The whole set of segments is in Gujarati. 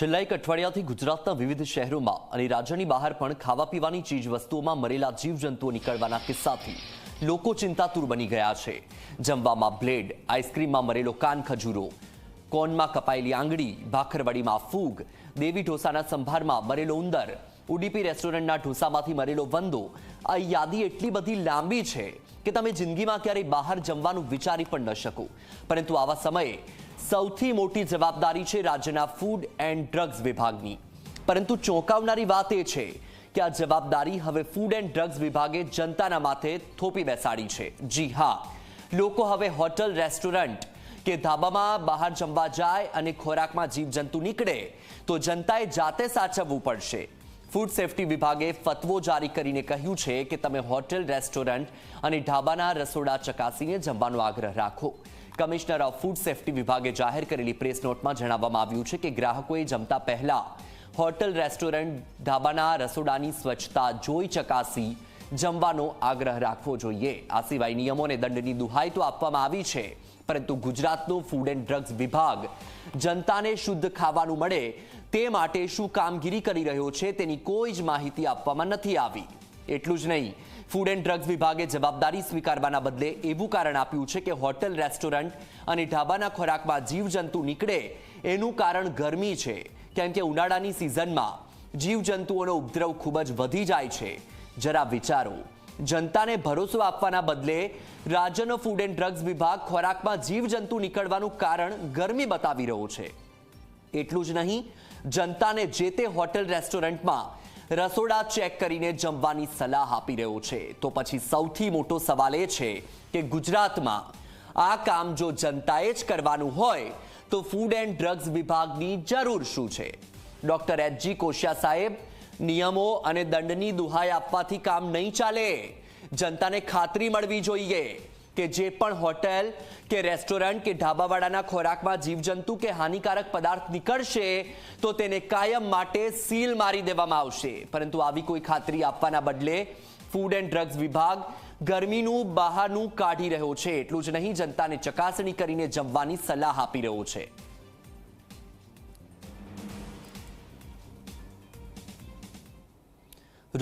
છેલ્લા એક અઠવાડિયાથી ગુજરાતના વિવિધ શહેરોમાં અને રાજ્યની બહાર પણ ખાવા પીવાની ચીજ વસ્તુઓમાં મરેલા જીવજંતુઓ નીકળવાના કિસ્સાથી લોકો ચિંતાતુર બની ગયા છે. જમવામાં બ્લેડ, આઈસ્ક્રીમમાં મરેલો કાન ખજૂરો, કોનમાં કપાયેલી આંગળી, ભાખરવાડીમાં ફૂગ, દેવી ઢોસાના સંભારમાં મરેલો ઉંદર ઉડીપી રેસ્ટોરન્ટના ઢોસામાંથી મરેલો વંદો, આ યાદી એટલી બધી લાંબી છે કે તમે જિંદગીમાં ક્યારેય બહાર જમવાનું વિચારી પણ ન શકો. પરંતુ આવા સમયે સૌથી મોટી જવાબદારી છે રાજ્યના ફૂડ એન્ડ ડ્રગ્સ વિભાગની. પરંતુ ચોંકાવનારી વાત એ છે કે આ જવાબદારી હવે ફૂડ એન્ડ ડ્રગ્સ વિભાગે જનતાના માથે થોપી બેસાડી છે. જી હા, લોકો હવે હોટલ, રેસ્ટોરન્ટ કે ધાબામાં બહાર જમવા જાય અને ખોરાકમાં જીવજંતુ નીકળે, તો જનતાએ જાતે સાચવવું પડશે. ફૂડ સેફટી વિભાગે ફતવો જારી કરીને કહ્યું છે કે તમે હોટેલ, રેસ્ટોરન્ટ અને ઢાબાના રસોડા ચકાસીને જમવાનો આગ્રહ રાખો. કમિશનર ઓફ ફૂડ સેફટી વિભાગે જાહેર કરેલી પ્રેસ નોટમાં જણાવવામાં આવ્યું છે કે ગ્રાહકોએ જમતા પહેલા હોટેલ, રેસ્ટોરન્ટ, ઢાબાના રસોડાની સ્વચ્છતા જોઈ ચકાસી જમવાનો આગ્રહ રાખવો જોઈએ. આ સિવાય નિયમોને દંડની દુહાઈ તો આપવામાં આવી છે, પરંતુ ગુજરાતનો ફૂડ એન્ડ ડ્રગ્સ વિભાગ જનતાને શુદ્ધ ખાવાનું મળે તે માટે શું કામગીરી કરી રહ્યો છે તેની કોઈ જ માહિતી આપવામાં નથી આવી. એટલું જ નહીં. ફૂડ એન્ડ ડ્રગ્સ વિભાગે જવાબદારી સ્વીકારવાના બદલે એવું કારણ આપ્યું છે કે હોટેલ, રેસ્ટોરન્ટ અને ઢાબાના ખોરાકમાં જીવજંતુ નીકળે એનું કારણ ગરમી છે. કેમ કે ઉનાળાની સિઝનમાં જીવજંતુઓનો ઉપદ્રવ ખૂબ જ વધી જાય છે. જરા વિચારો. જનતાને ભરોસો આપવાના બદલે રાજ્યનો ફૂડ એન્ડ ડ્રગ્સ વિભાગ ખોરાકમાં જીવજંતુ નીકળવાનું કારણ ગરમી બતાવી રહ્યો છે. એટલું જ નહીં. જનતાને જે તે હોટેલ રેસ્ટોરન્ટમાં રસોડા ચેક કરીને જમવાની સલાહ આપી રહ્યો છે. તો પછી સૌથી મોટો સવાલ એ છે કે ગુજરાતમાં આ કામ જો જનતાએ જ કરવાનું હોય, તો ફૂડ એન્ડ ડ્રગ્સ વિભાગની જરૂર શું છે? ડોક્ટર એચજી કોશિયા સાહેબ, નિયમો અને દંડની દુહાઈ આપવાથી કામ નહીં ચાલે? જનતાને ખાતરી મળવી જોઈએ. કે જે પણ હોટેલ કે રેસ્ટોરન્ટ કે ઢાબાવાળાના ખોરાકમાં જીવજંતુ કે હાનિકારક પદાર્થ નીકળશે, તો તેને કાયમ માટે સીલ મારી દેવામાં આવશે. પરંતુ આવી કોઈ ખાતરી આપવાના બદલે ફૂડ એન્ડ ડ્રગ્સ વિભાગ ગરમીનું બહારનું કાઢી રહ્યો છે. એટલું જ નહીં, જનતાને ચકાસણી કરીને જમવાની સલાહ આપી રહ્યો છે.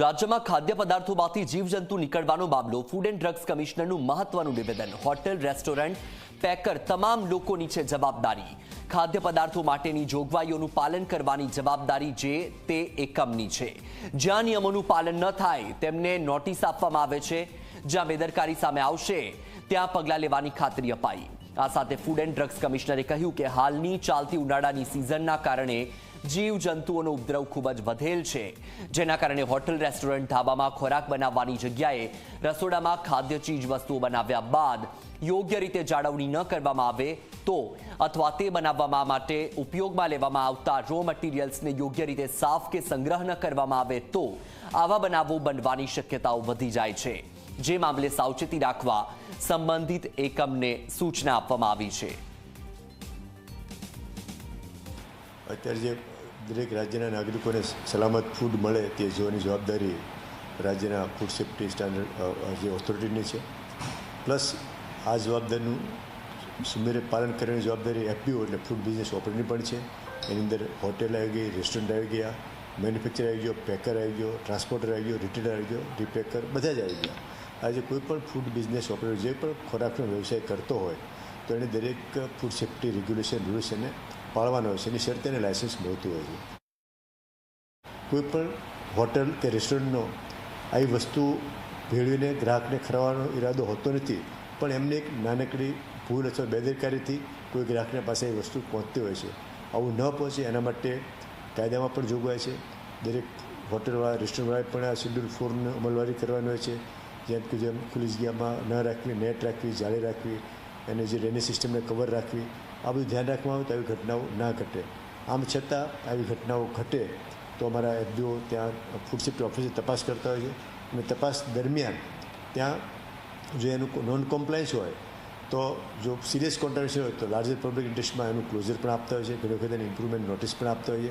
રાજ્યમાં ખાદ્ય પદાર્થોમાંથી જીવજંતુ નીકળવાનો મામલો ફૂડ એન્ડ ડ્રગ્સ કમિશનરનું મહત્વનું નિવેદન, હોટેલ, રેસ્ટોરન્ટ, પેકર તમામ લોકોની છે જવાબદારી. ખાદ્ય પદાર્થો માટેની જોગવાઈઓનું પાલન કરવાની જવાબદારી જે તે એકમની છે. જ્યાં નિયમોનું પાલન ન થાય, તેમને નોટિસ આપવામાં આવે છે. જ્યાં બેદરકારી સામે આવશે, ત્યાં પગલાં લેવાની ખાતરી અપાઈ. આ સાથે ફૂડ એન્ડ ડ્રગ્સ કમિશનરે કહ્યું કે હાલની ચાલતી ઉનાળાની સિઝનના કારણે જીવજંતુઓનો ઉપદ્રવ ખૂબ જ વધેલ છે. જેના કારણે હોટલ, રેસ્ટોરન્ટ ધાબામાં ખોરાક બનાવવાની જગ્યાએ રસોડામાં ખાદ્ય ચીજ વસ્તુઓ બનાવ્યા બાદ યોગ્ય રીતે જાળવણી ન કરવામાં આવે તો અથવા તે બનાવવામાં માટે ઉપયોગમાં લેવામાં આવતા રો મટીરિયલ્સને યોગ્ય રીતે સાફ કે સંગ્રહ ન કરવામાં આવે તો આવા બનાવો બનવાની શક્યતાઓ વધી જાય છે. જે મામલે સાવચેતી રાખવા સંબંધિત એકમને સૂચના આપવામાં આવી છે. અત્યારે જે દરેક રાજ્યના નાગરિકોને સલામત ફૂડ મળે તે જોવાની જવાબદારી રાજ્યના ફૂડ સેફ્ટી સ્ટાન્ડર્ડ જે ઓથોરિટીની છે. પ્લસ આ જવાબદારીનું સુમેરે પાલન કરવાની જવાબદારી એફપીઓ એટલે ફૂડ બિઝનેસ ઓપરેટરની પણ છે. એની અંદર હોટેલ આવી ગઈ રેસ્ટોરન્ટ આવી ગયા મેન્યુફેક્ચર આવી ગયો પેકર આવી ગયો ટ્રાન્સપોર્ટર આવી ગયો રિટેલર આવી ગયો રીપેકર બધા જ આવી ગયા. આજે કોઈ પણ ફૂડ બિઝનેસ ઓપરેટર જે પણ ખોરાકનો વ્યવસાય કરતો હોય, તો એને દરેક ફૂડ સેફ્ટી રેગ્યુલેશન રૂલ્સ એને પાળવાનો હોય છે. એની શરતે એને લાયસન્સ મળતું હોય છે. કોઈપણ હોટલ કે રેસ્ટોરન્ટનો આવી વસ્તુ ભેળવીને ગ્રાહકને ખરવાનો ઈરાદો હોતો નથી. પણ એમને એક નાનકડી ભૂલ અથવા બેદરકારીથી કોઈ ગ્રાહકને પાસે એ વસ્તુ પહોંચતી હોય છે. આવું ન પહોંચે એના માટે કાયદામાં પણ જોગવાઈ છે. દરેક હોટલવાળા રેસ્ટોરન્ટવાળાએ પણ આ શેડ્યુલ ફોરને અમલવારી કરવાની હોય છે. જેમ કે જેમ ખુલ્લી જગ્યામાં ન રાખવી નેટ રાખવી, જાળી રાખવી અને જે ડ્રેનેજ સિસ્ટમને કવર રાખવી આ બધું ધ્યાન રાખવામાં આવે તો આવી ઘટનાઓ ના ઘટે. આમ છતાં આવી ઘટનાઓ ઘટે તો અમારા એફડીઓ ત્યાં ફૂડ સેફ્ટી ઓફિસર તપાસ કરતા હોય છે. અને તપાસ દરમિયાન ત્યાં જો એનું નોન કોમ્પ્લાયન્સ હોય તો જો સિરિયસ કોન્ટ્રાવેન્શન હોય તો લાર્જર પબ્લિક ઇન્ટરેસ્ટમાં એનું ક્લોઝર પણ આપતા હોય છે. ઘણી વખત ઇમ્પ્રુવમેન્ટ નોટિસ પણ આપતા હોઈએ